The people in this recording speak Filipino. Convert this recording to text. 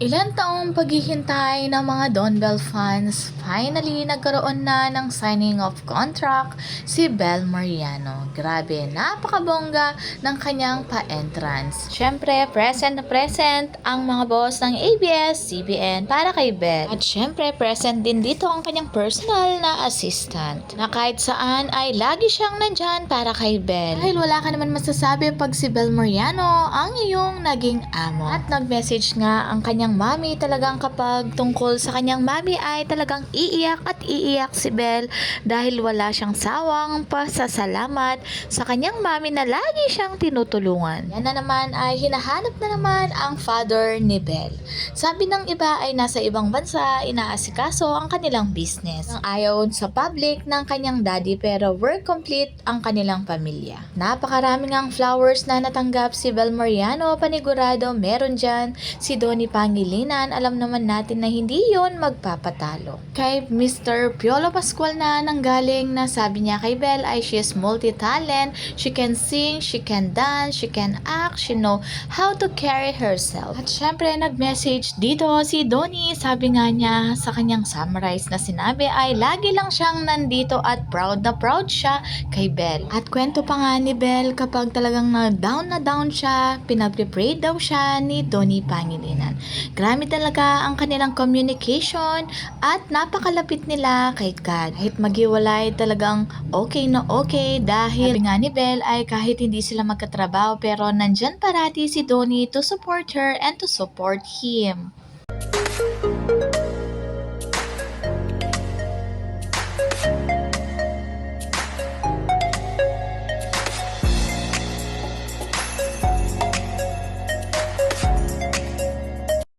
Ilan taong paghihintay ng mga Donbell fans, finally nagkaroon na ng signing of contract si Bel Mariano. Grabe, napakabongga ng kanyang pa-entrance. Syempre, present na present ang mga boss ng ABS-CBN para kay Bel. At syempre, present din dito ang kanyang personal na assistant na kahit saan ay lagi siyang nandyan para kay Bel. Dahil wala ka naman masasabi pag si Bel Mariano ang iyong naging amo. At nag-message nga ang kanyang mami talagang kapag tungkol sa kanyang mami ay talagang iiyak at iiyak si Bel dahil wala siyang sawang pasasalamat sa kanyang mami na lagi siyang tinutulungan. Yan na naman ay hinahanap na naman ang father ni Bel. Sabi ng iba ay nasa ibang bansa, inaasikaso ang kanilang business. Ang ayaw sa public ng kanyang daddy pero work complete ang kanilang pamilya. Napakaraming ang flowers na natanggap si Bel Mariano, panigurado meron dyan si Donnie Pangilinan, alam naman natin na hindi yon magpapatalo. Kay Mr. Piolo Pascual na nanggaling na sabi niya kay Bel ay she is multi-talent, she can sing, she can dance, she can act, she know how to carry herself. At syempre nag-message dito si Donnie, sabi nga niya sa kanyang summarize na sinabi ay lagi lang siyang nandito at proud na proud siya kay Bel. At kwento pa nga ni Bel kapag talagang na down na down siya, pinapre-pray daw siya ni Donnie Pangilinan. Grabe talaga ang kanilang communication at napakalapit nila kay God. Kahit maghiwalay talagang okay na okay dahil sabi nga ni Bel ay kahit hindi sila magkatrabaho pero nandyan parati si Donnie to support her and to support him.